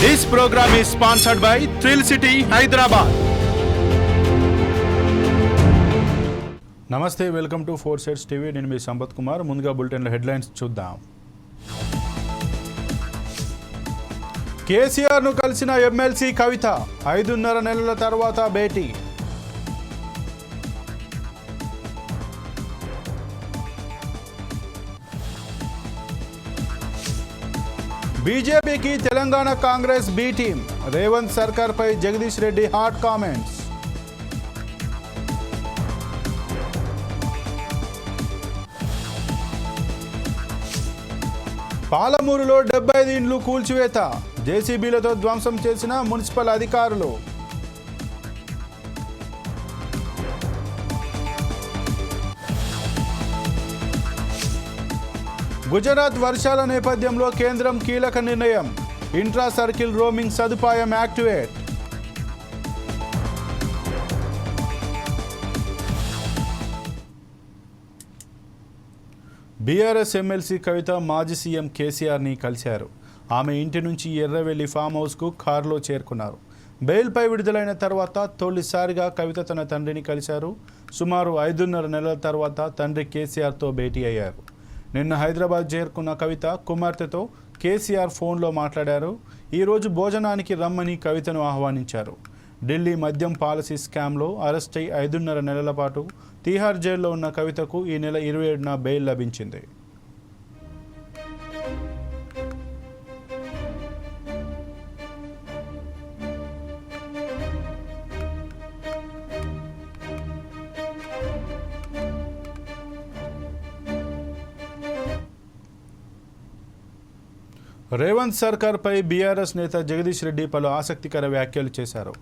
This program is sponsored by thrill city Hyderabad నమస్తే welcome to four sides TV. నేను మీ సంపత్ కుమార్. ముందుగా బులెటిన్ల headlines చూద్దాం. కేసీఆర్ను కలిసిన ఎమ్మెల్సీ కవిత ఐదున్నర నెలల తర్వాత భేటీ. బీజేపీకి తెలంగాణ కాంగ్రెస్ బి టీం రేవంత్ సర్కార్పై జగదీష్ రెడ్డి హాట్ కామెంట్స్. పాలమూరులో డెబ్బై ఐదు ఇండ్లు కూల్చివేత. జేసీబీలతో ధ్వంసం చేసిన మున్సిపల్ అధికారులు. గుజరాత్ వర్షాల నేపథ్యంలో కేంద్రం కీలక నిర్ణయం. ఇంట్రా సర్కిల్ రోమింగ్ సదుపాయం యాక్టివేట్. బీఆర్ఎస్ ఎమ్మెల్సీ కవిత మాజీ సీఎం కేసీఆర్ని కలిశారు. ఆమె ఇంటి నుంచి ఎర్రవెల్లి ఫామ్ హౌస్కు కారులో చేరుకున్నారు. బెయిల్పై విడుదలైన తర్వాత తొలిసారిగా కవిత తన తండ్రిని కలిశారు. సుమారు ఐదున్నర నెలల తర్వాత తండ్రి కేసీఆర్తో భేటీ అయ్యారు. నిన్న హైదరాబాద్ చేరుకున్న కవిత కుమార్తెతో కేసీఆర్ ఫోన్లో మాట్లాడారు. ఈరోజు భోజనానికి రమ్మని కవితను ఆహ్వానించారు. ఢిల్లీ మద్యం పాలసీ స్కామ్లో అరెస్ట్ అయి ఐదున్నర నెలల పాటు తీహార్ జైల్లో ఉన్న కవితకు ఈ నెల ఇరవై ఏడున బెయిల్ లభించింది. రేవంత్ సర్కార్పై బీఆర్ఎస్ నేత జగదీష్ రెడ్డి పలు ఆసక్తికర వ్యాఖ్యలు చేశారు.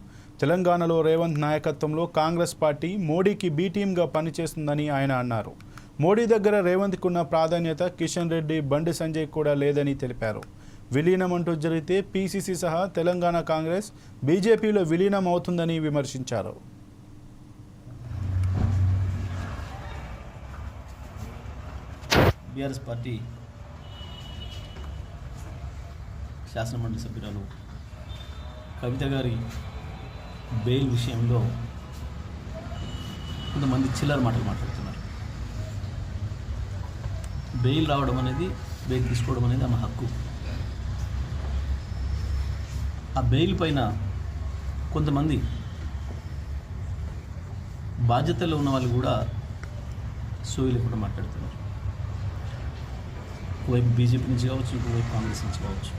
తెలంగాణలో రేవంత్ నాయకత్వంలో కాంగ్రెస్ పార్టీ మోడీకి బీటీఎంగా పనిచేస్తుందని ఆయన అన్నారు. మోడీ దగ్గర రేవంత్కున్న ప్రాధాన్యత కిషన్ రెడ్డి బండి సంజయ్ కూడా లేదని తెలిపారు. విలీనం అంటూ జరిగితే పీసీసీ సహా తెలంగాణ కాంగ్రెస్ బీజేపీలో విలీనం అవుతుందని విమర్శించారు. బీఆర్ఎస్ పార్టీ శాసనమండలి సభ్యురాలు కవిత గారి బెయిల్ విషయంలో కొంతమంది చిల్లర మాటలు మాట్లాడుతున్నారు. బెయిల్ రావడం అనేది బెయిల్ తీసుకోవడం అనేది ఆమె హక్కు. ఆ బెయిల్ పైన కొంతమంది బాధ్యతలో ఉన్న వాళ్ళు కూడా సోయిలు కూడా మాట్లాడుతున్నారు. ఒకవైపు బీజేపీ నుంచి కావచ్చు ఇంకోవైపు కాంగ్రెస్ నుంచి కావచ్చు.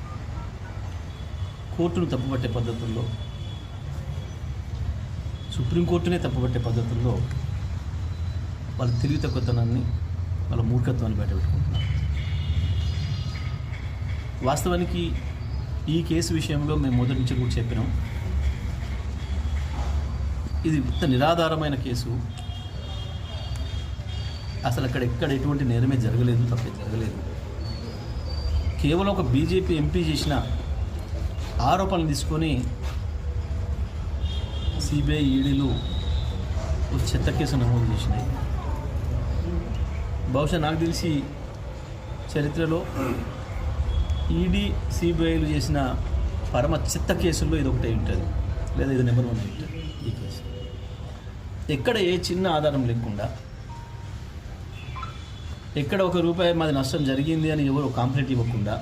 కోర్టును తప్పుపట్టే పద్ధతుల్లో సుప్రీంకోర్టునే తప్పుపట్టే పద్ధతుల్లో వాళ్ళ తెలివి తక్కువతనాన్ని వాళ్ళ మూర్ఖత్వాన్ని బయటపెట్టుకుంటున్నారు. వాస్తవానికి ఈ కేసు విషయంలో మేము మొదటి నుంచి కూడా చెప్పినాం. ఇది ఇంత నిరాధారమైన కేసు. అసలు అక్కడ ఎక్కడ ఎటువంటి నేరమే జరగలేదు తప్పే జరగలేదు. కేవలం ఒక బీజేపీ ఎంపీ చేసిన ఆరోపణలు తీసుకొని సిబిఐ ఈడీలు ఒక చెత్త కేసు నమోదు చేసినాయి. బహుశా నాకు తెలిసి చరిత్రలో ఈడీ సిబిఐలు చేసిన పరమ చెత్త కేసుల్లో ఇది ఒకటే ఉంటుంది. లేదా ఇది నెంబర్ వన్ ఉంటుంది ఈ కేసు. ఎక్కడ ఏ చిన్న ఆధారం లేకుండా ఎక్కడ ఒక రూపాయి మాది నష్టం జరిగింది అని ఎవరు కాంప్లైంట్ ఇవ్వకుండా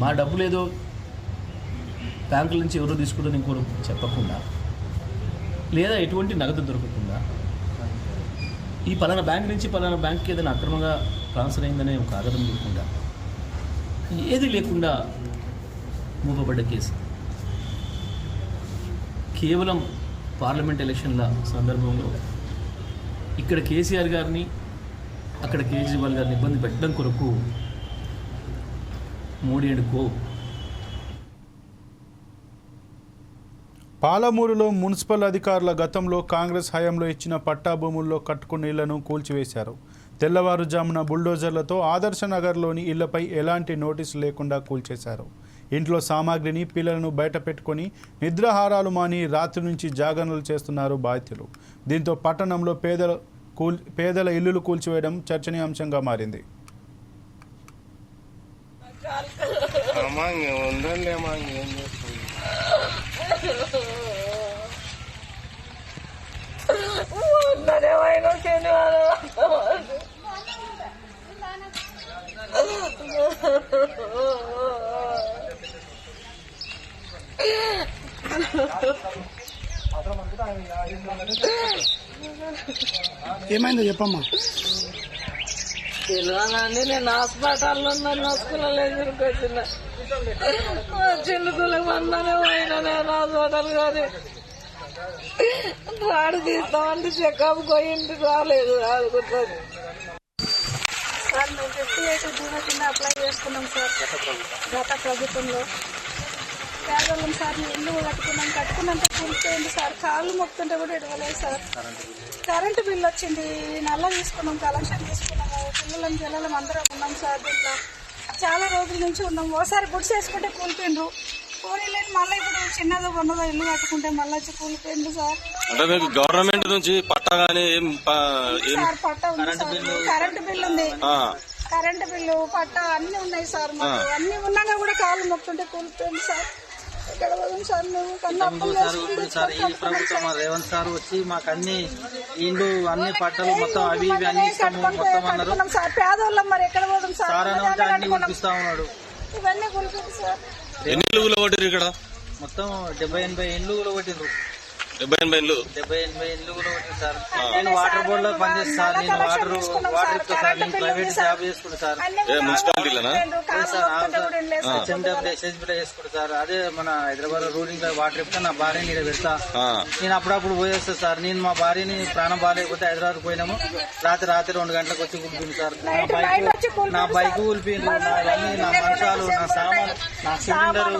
మా డబ్బులు ఏదో బ్యాంకుల నుంచి ఎవరో తీసుకుంటారని ఇంకోరు చెప్పకుండా లేదా ఎటువంటి నగదు దొరకకుండా ఈ పలానా బ్యాంక్ నుంచి పలానా బ్యాంక్కి ఏదైనా అక్రమంగా ట్రాన్స్ఫర్ అయిందనే ఒక ఆగతం లేకుండా ఏది లేకుండా మూపబడ్డ కేసు. కేవలం పార్లమెంట్ ఎలక్షన్ల సందర్భంలో ఇక్కడ కేసీఆర్ గారిని అక్కడ కేజ్రీవాల్ గారిని ఇబ్బంది పెట్టడం కొరకు మోడీ పాలమూరులో మున్సిపల్ అధికారుల గతంలో కాంగ్రెస్ హయాంలో ఇచ్చిన పట్టా భూముల్లో కట్టుకున్న ఇళ్ళను కూల్చివేశారు. తెల్లవారుజామున బుల్డోజర్లతో ఆదర్శ నగర్లోని ఇళ్ళపై ఎలాంటి నోటీసు లేకుండా కూల్చేశారు. ఇంట్లో సామాగ్రిని పిల్లలను బయట పెట్టుకొని నిద్రాహారాలు మాని రాత్రి నుంచి జాగరణలు చేస్తున్నారు బాధితులు. దీంతో పట్టణంలో పేదల కూల్ పేదల ఇల్లులు కూల్చివేయడం చర్చనీయాంశంగా మారింది. అమ్మా ఇంక ఉండండి అమ్మా ఇంకేం చేస్తుంది ఉన్నదేమైనా శనివారం ఏమైందో చెప్పమ్మా తెలియనండి నేను హాస్పిటల్లో ఉన్నాను హాస్పిటల్ ఎదురుకు వచ్చిన చిల్లుకులకు అందనే పోయినా నేను హాస్పిటల్ కానీ రాడు తీస్తామంటే చెకప్ పోయింది రాలేదు ఆదుకుంటుంది సార్ మేము ఫిఫ్టీ ఎయిట్ జీవో కింద అప్లై చేసుకున్నాం సార్. గత ప్రభుత్వంలో. పేదవాళ్ళం సార్ ఇల్లు కట్టుకున్నాం. కట్టుకున్నంత కూలిపోయింది సార్. కాళ్ళు మొక్కుతుంటే కూడా ఇడవలేదు సార్. కరెంటు బిల్ వచ్చింది. నల్ల తీసుకున్నాం కలెక్షన్ తీసుకున్నాము పిల్లలం పిల్లలం అందరం ఉన్నాం సార్ దీంట్లో. చాలా రోజుల నుంచి ఉన్నాం. ఓసారి గుడ్స్ వేసుకుంటే కూలిపోయిండ్రు కూలీలేని మళ్ళీ ఇప్పుడు చిన్నదో కొన్నదో ఇల్లు కట్టుకుంటే మళ్ళీ వచ్చి కూలిపోయింది సార్. అంటే మీకు గవర్నమెంట్ నుంచి పట్టా ఏం సార్ పట్ట ఉంది సార్. కరెంటు బిల్ ఉంది. ఆ, కరెంటు బిల్లు పట్ట అన్ని ఉన్నాయి సార్ మాకు. అన్ని ఉన్నాగా కూడా కాళ్ళు మొక్కుంటే కూలిపోయింది సార్. సార్ మేము కన్నా సార్ ఇప్పుడు సార్ ఈ ప్రభుత్వం మా రేవంత్ సార్ వచ్చి మాకు అన్ని ఇండ్లు అన్ని పట్టలు మొత్తం అవి ఇవి అన్ని ఇస్తాము మొత్తం అన్నారు కట్టుకున్నాం సార్ పేదోళ్ళం మరి ఎక్కడ పోదాం సార్ సార్ ఉంటే అన్ని కట్టుకున్నాం. కురిపిస్తా ఉన్నాడు ఇవన్నీ కూలిపోయింది సార్ ఎన్ని ఇక్కడ మొత్తం డెబ్బై ఎనభై ఇండ్లు కూడా కొట్టిండ్రు డెబ్బై ఎనభై ఇల్లు. డెబ్బై ఎనభై ఇండ్లు కూడా సార్. నేను వాటర్ బోర్డ్లో పనిచేస్తాను సార్ నేను వాటర్ వాటర్ ఇస్తా సార్ నేను ప్రైవేట్ జాబ్ చేసుకుంటా సార్. మున్సిపాలిటీలోనా సార్ చేసుకుంటా అదే మన హైదరాబాద్ రూలింగ్లో వాటర్ నా భార్యని ఇక్కడ పెడతా. ఆ, నేను అప్పుడప్పుడు పోయేస్తా సార్. నేను మా భార్యని ప్రాణం బాగాలేకపోతే హైదరాబాద్ పోయినాము. రాత్రి రాత్రి రెండు గంటలకు వచ్చి కూలిపోయింది సార్. నా బైక్ నా బైక్. కూలిపోయింది. నా మంచాలు నా సామాన్ నా సిలిండర్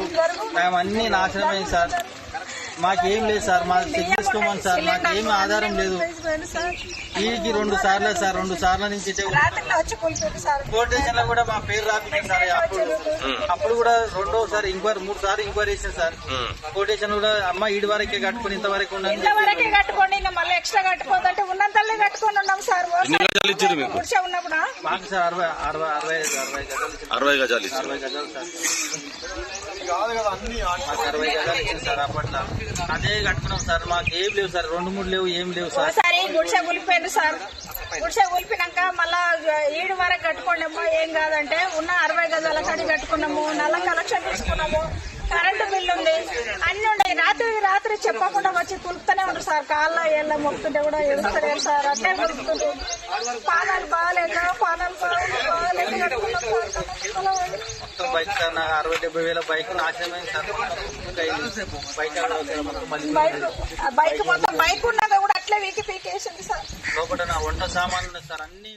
అన్ని నాశనం అయింది సార్. మాకేం లేదు సార్ మా చెక్ చేసుకోమని సార్ మాకేం ఆధారం లేదు. సార్. వీడికి రెండు సార్లు సార్ రెండు సార్ల నుంచి సార్. పోలీస్ స్టేషన్లో కూడా మా పేరు రాపించారు సార్ అప్పుడు. అప్పుడు కూడా రెండోసారి ఇంక్వైరీ మూడు సార్లు ఎంక్వైరీ చేశారు సార్. పోలీస్ స్టేషన్ కూడా అమ్మ ఈడి వరకే కట్టుకుని ఇంతవరకు ఇంతవరకే కట్టుకోండి ఇంకా మళ్ళీ ఎక్స్ట్రా కట్టుకోదంటే ఉన్నంతల్లే కట్టుకొని ఉన్నాం సార్. ఎన్ని గజాలు ఇచ్చారు మీకు? కూర్చో ఉన్నప్పుడు? మాకు సార్ అరవై అరవై అరవై అరవై గజాలు. అరవై గజాలు అరవై గజాలు సార్. మాకు అరవై గజాలు ఇచ్చింది సార్ అప్పట్లో? అదే కట్టుకున్నాం సార్ మాకు ఏం లేవు సార్ రెండు మూడు లేవు ఏం లేవు సార్. ఒకసారి గుడిసె కూలిపోయింది సార్. గుడిసె కూలిపోయినాక మళ్ళా ఏడు వరకు కట్టుకోండి అమ్మా ఏం కాదంటే ఉన్న అరవై గజాల కడి కట్టుకున్నాము నల్ల కలెక్షన్ తీసుకున్నాము కరెంటు బిల్లు ఉంది. అన్ని ఉన్నాయి. రాత్రి రాత్రి చెప్పకుండా వచ్చి కులుపుతూనే ఉంటారు సార్. కాళ్ళ ఏళ్ళ మొక్కుతుంటే కూడా ఎదుగుతలేదు సార్. అట్టే కులుపుతుంది పాదాలు బాగాలేక పాదాలు బాగాలేక. మొత్తం బైక్ అరవై డెబ్బై వేల బైక్ నాశనమైంది సార్ బైక్ బైక్ మొత్తం బైక్ కూడా అట్లే వీకి పీకేసింది సార్ లోపల నా వంట సామాన్లు సార్ అన్ని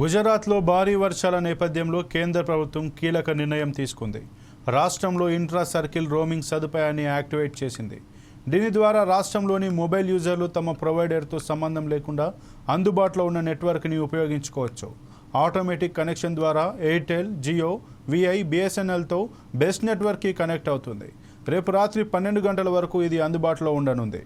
గుజరాత్లో భారీ వర్షాల నేపథ్యంలో కేంద్ర ప్రభుత్వం కీలక నిర్ణయం తీసుకుంది. రాష్ట్రంలో ఇంట్రా సర్కిల్ రోమింగ్ సదుపాయాన్ని యాక్టివేట్ చేసింది. దీని ద్వారా రాష్ట్రంలోని మొబైల్ యూజర్లు తమ ప్రొవైడర్తో సంబంధం లేకుండా అందుబాటులో ఉన్న నెట్వర్క్ని ఉపయోగించుకోవచ్చు. ఆటోమేటిక్ కనెక్షన్ ద్వారా ఎయిర్టెల్ జియో విఐ బిఎస్ఎన్ఎల్తో బెస్ట్ నెట్వర్క్కి కనెక్ట్ అవుతుంది. రేపు రాత్రి పన్నెండు గంటల వరకు ఇది అందుబాటులో ఉండనుంది.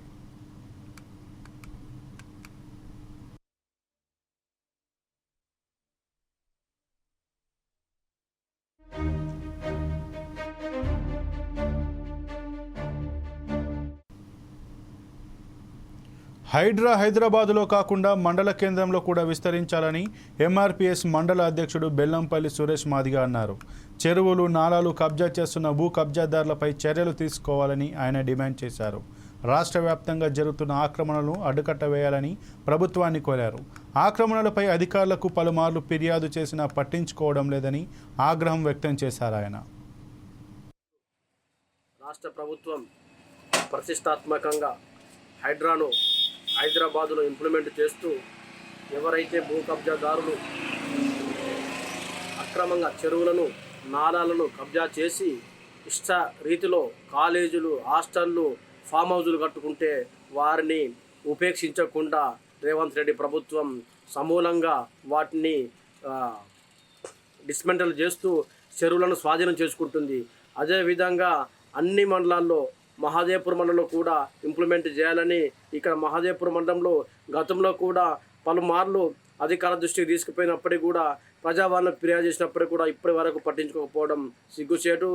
హైడ్రా హైదరాబాదులో కాకుండా మండల కేంద్రంలో కూడా విస్తరించాలని ఎంఆర్పిఎస్ మండల అధ్యక్షుడు బెల్లంపల్లి సురేష్ మాదిగా అన్నారు. చెరువులు నాలాలు కబ్జా చేస్తున్న భూ కబ్జాదారులపై చర్యలు తీసుకోవాలని ఆయన డిమాండ్ చేశారు. రాష్ట్ర వ్యాప్తంగా జరుగుతున్న ఆక్రమణలను అడ్డుకట్ట వేయాలని ప్రభుత్వాన్ని కోరారు. ఆక్రమణలపై అధికారులకు పలుమార్లు ఫిర్యాదు చేసినా పట్టించుకోవడం లేదని ఆగ్రహం వ్యక్తం చేశారు ఆయన. రాష్ట్ర ప్రభుత్వం ప్రతిష్టాత్మకంగా హైడ్రాను హైదరాబాదులో ఇంప్లిమెంట్ చేస్తూ ఎవరైతే భూ కబ్జాదారులు అక్రమంగా చెరువులను నాలాలను కబ్జా చేసి ఇష్ట రీతిలో కాలేజీలు హాస్టళ్ళు ఫామ్ హౌజులు కట్టుకుంటే వారిని ఉపేక్షించకుండా రేవంత్ రెడ్డి ప్రభుత్వం సమూలంగా వాటిని డిస్మెంటల్ చేస్తూ చెరువులను స్వాధీనం చేసుకుంటుంది. అదేవిధంగా అన్ని మండలాల్లో మహాదేవ్పూర్ మండలంలో కూడా ఇంప్లిమెంట్ చేయాలని ఇక్కడ మహాదేవ్పూర్ మండలంలో గతంలో కూడా పలుమార్లు అధికార దృష్టికి తీసుకుపోయినప్పటికీ కూడా ప్రజావాళ్ళకు ఫిర్యాదు చేసినప్పటికీ కూడా ఇప్పటి వరకు పట్టించుకోకపోవడం సిగ్గుచేటు.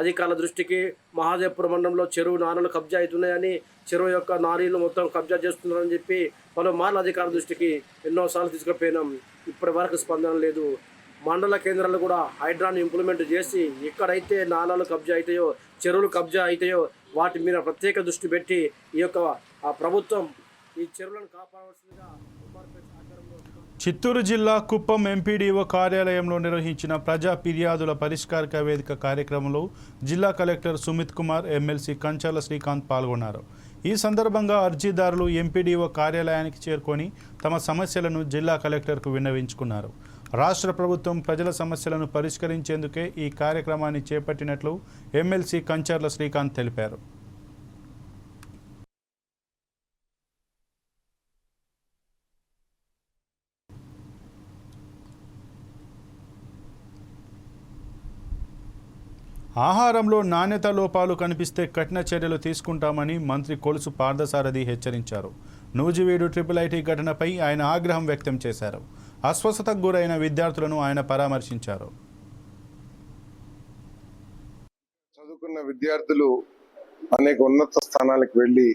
అధికారుల దృష్టికి మహాదేవపురం మండలంలో చెరువు నారలు కబ్జా అవుతున్నాయని చెరువు యొక్క నారీలు మొత్తం కబ్జా చేస్తున్నారని చెప్పి పలుమార్లు అధికారుల దృష్టికి ఎన్నోసార్లు తీసుకుపోయినాం. ఇప్పటి వరకు స్పందన లేదు. మండల కేంద్రాలు కూడా హైడ్రాను ఇంప్లిమెంట్ చేసి ఎక్కడైతే నాలాలు కబ్జా అవుతాయో చెరువులు కబ్జా అవుతాయో వాటి మీద ప్రత్యేక దృష్టి పెట్టి ఈ యొక్క ఆ ప్రభుత్వం ఈ చెరువులను కాపాడవలసిందిగా చిత్తూరు జిల్లా కుప్పం ఎంపీడీఓ కార్యాలయంలో నిర్వహించిన ప్రజా ఫిర్యాదుల పరిష్కారక వేదిక కార్యక్రమంలో జిల్లా కలెక్టర్ సుమిత్ కుమార్ ఎమ్మెల్సీ కంచాల శ్రీకాంత్ పాల్గొన్నారు. ఈ సందర్భంగా అర్జీదారులు ఎంపీడీఓ కార్యాలయానికి చేరుకొని తమ సమస్యలను జిల్లా కలెక్టర్కు విన్నవించుకున్నారు. రాష్ట్ర ప్రభుత్వం ప్రజల సమస్యలను పరిష్కరించేందుకే ఈ కార్యక్రమాన్ని చేపట్టినట్లు ఎమ్మెల్సీ కంచర్ల శ్రీకాంత్ తెలిపారు. ఆహారంలో నాణ్యత లోపాలు కనిపిస్తే కఠిన చర్యలు తీసుకుంటామని మంత్రి కొలుసు పార్థసారథి హెచ్చరించారు. నూజివీడు ట్రిపుల్ ఐటీ ఘటనపై ఆయన ఆగ్రహం వ్యక్తం చేశారు. అస్వస్థతకు గురైన విద్యార్థులను ఆయన పరామర్శించారు. చదువుకున్న విద్యార్థులు అనేక ఉన్నత స్థానాలకు వెళ్ళి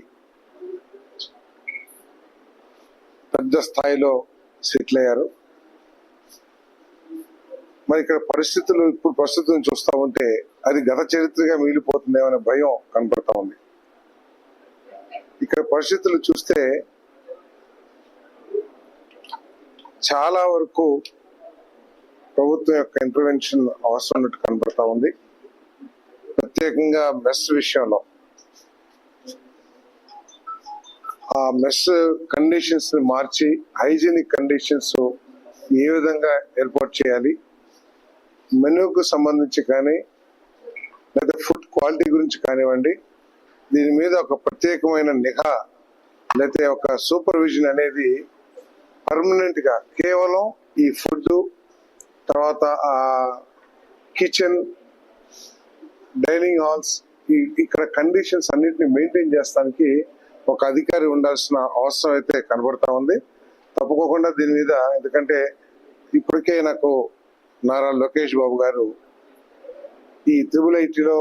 పెద్ద స్థాయిలో సెటిల్ అయ్యారు మరి ఇక్కడ పరిస్థితులు ఇప్పుడు ప్రస్తుతం చూస్తా ఉంటే అది గత చరిత్రగా మిగిలిపోతుందేమనే భయం కనపడతా ఉంది. ఇక్కడ పరిస్థితులు చూస్తే చాలా వరకు ప్రభుత్వం యొక్క ఇంటర్వెన్షన్ అవసరం ఉన్నట్టు కనబడతా ఉంది. ప్రత్యేకంగా మెస్ విషయంలో. ఆ మెస్ కండిషన్స్ని మార్చి హైజీనిక్ కండిషన్స్ ఏ విధంగా ఏర్పాటు చేయాలి మెనూకు సంబంధించి కానీ లేదా ఫుడ్ క్వాలిటీ గురించి కానివ్వండి దీని మీద ఒక ప్రత్యేకమైన నిఘా లేకపోతే ఒక సూపర్విజన్ అనేది పర్మనెంట్గా కేవలం ఈ ఫుడ్ తర్వాత ఆ కిచెన్ డైనింగ్ హాల్స్ ఈ ఇక్కడ కండిషన్స్ అన్నిటిని మెయింటైన్ చేస్తానికి ఒక అధికారి ఉండాల్సిన అవసరం అయితే కనబడతా ఉంది. తప్పుకోకుండా దీని మీద ఎందుకంటే ఇప్పటికే నాకు నారా లోకేష్ బాబు గారు ఈ త్రిబుల్ ఐటీలో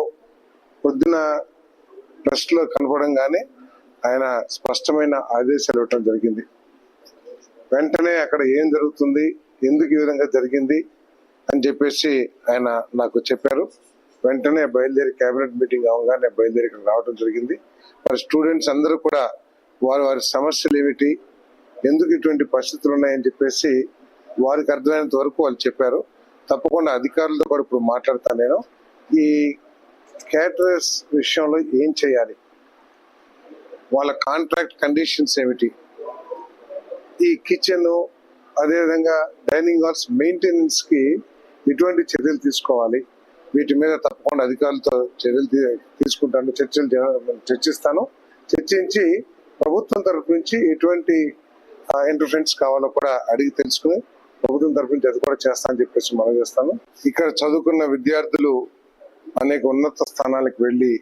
పొద్దున ట్రస్ట్లో కనపడంగానే ఆయన స్పష్టమైన ఆదేశాలు ఇవ్వటం జరిగింది. వెంటనే అక్కడ ఏం జరుగుతుంది ఎందుకు ఈ విధంగా జరిగింది అని చెప్పేసి ఆయన నాకు చెప్పారు. వెంటనే బయలుదేరి కేబినెట్ మీటింగ్ అవగానే బయలుదేరి ఇక్కడ రావడం జరిగింది. మరి స్టూడెంట్స్ అందరూ కూడా వారి వారి సమస్యలు ఏమిటి ఎందుకు ఇటువంటి పరిస్థితులు ఉన్నాయని చెప్పేసి వారికి అర్థమైనంత వరకు వాళ్ళు చెప్పారు. తప్పకుండా అధికారులతో కూడా ఇప్పుడు మాట్లాడతాను నేను. ఈ క్యాటరర్స్ విషయంలో ఏం చేయాలి? వాళ్ళ కాంట్రాక్ట్ కండిషన్స్ ఏమిటి? ఈ కిచెన్ అదేవిధంగా డైనింగ్ హాల్స్ మెయింటెనెన్స్కి ఎటువంటి చర్యలు తీసుకోవాలి. వీటి మీద తప్పకుండా అధికారులతో చర్యలు తీసుకుంటాను చర్చలు చర్చిస్తాను. చర్చించి ప్రభుత్వం తరఫు నుంచి ఎటువంటి ఇంటర్ఫరెన్స్ కావాలో కూడా అడిగి తెలుసుకుని ప్రభుత్వం తరఫు నుంచి అది కూడా చేస్తానని చెప్పేసి మనం చేస్తాను. ఇక్కడ చదువుకున్న విద్యార్థులు అనేక ఉన్నత స్థానాలకు వెళ్ళి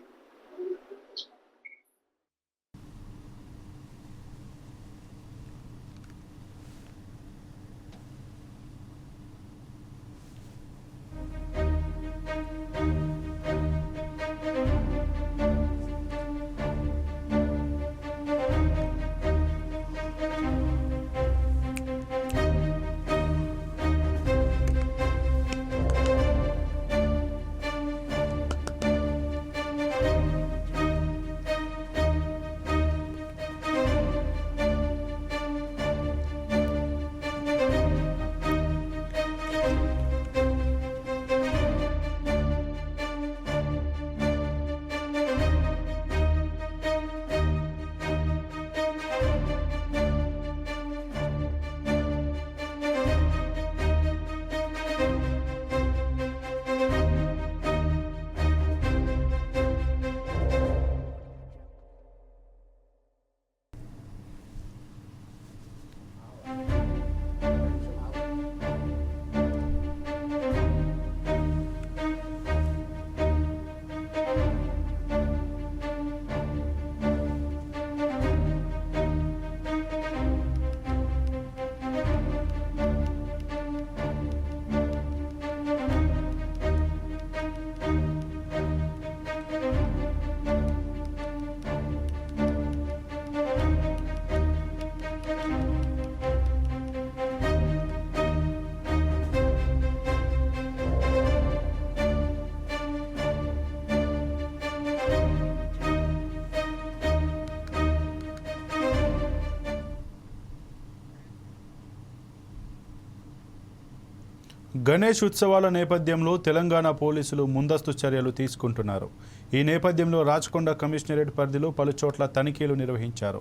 గణేష్ ఉత్సవాల నేపథ్యంలో తెలంగాణ పోలీసులు ముందస్తు చర్యలు తీసుకుంటున్నారు. ఈ నేపథ్యంలో రాచకొండ కమిషనరేట్ పరిధిలో పలుచోట్ల తనిఖీలు నిర్వహించారు.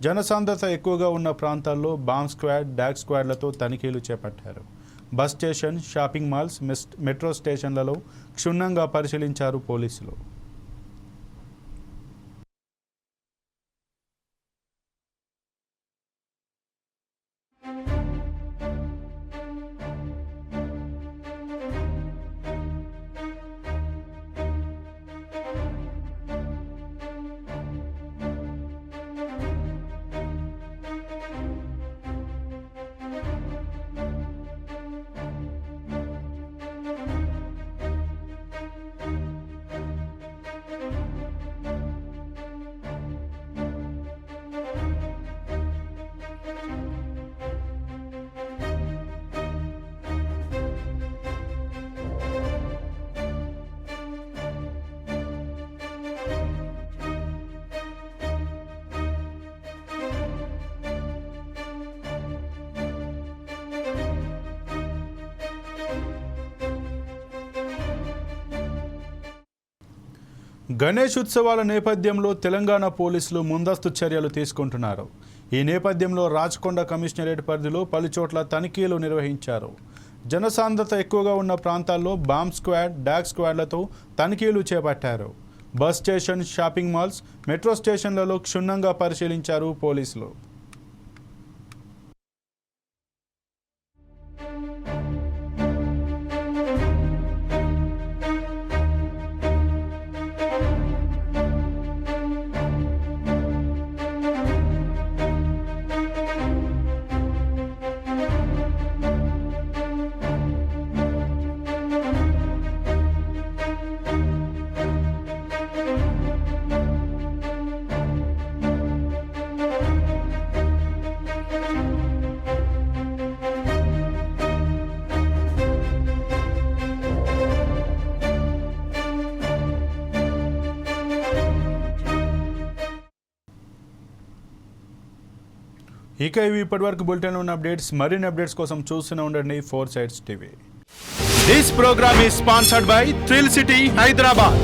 జనసాంద్రత ఎక్కువగా ఉన్న ప్రాంతాల్లో బాంబ్ స్క్వాడ్ డాగ్ స్క్వాడ్లతో తనిఖీలు చేపట్టారు. బస్ స్టేషన్ షాపింగ్ మాల్స్ మెస్- మెట్రో స్టేషన్లలో క్షుణ్ణంగా పరిశీలించారు పోలీసులు. గణేష్ ఉత్సవాల నేపథ్యంలో తెలంగాణ పోలీసులు ముందస్తు చర్యలు తీసుకుంటున్నారు. ఈ నేపథ్యంలో రాచకొండ కమిషనరేట్ పరిధిలో పలుచోట్ల తనిఖీలు నిర్వహించారు. జనసాంద్రత ఎక్కువగా ఉన్న ప్రాంతాల్లో బాంబ్ స్క్వాడ్ డాగ్ స్క్వాడ్లతో తనిఖీలు చేపట్టారు. Bus station shopping malls metro స్టేషన్లలో క్షుణ్ణంగా పరిశీలించారు పోలీసులు. ఇక ఇవి ఇప్పటివరకు బులెటిన్ ఉన్న అప్డేట్స్ మరిన్ని అప్డేట్స్ కోసం చూస్తూనే ఉండండి four sides TV. This program is sponsored by thrill city Hyderabad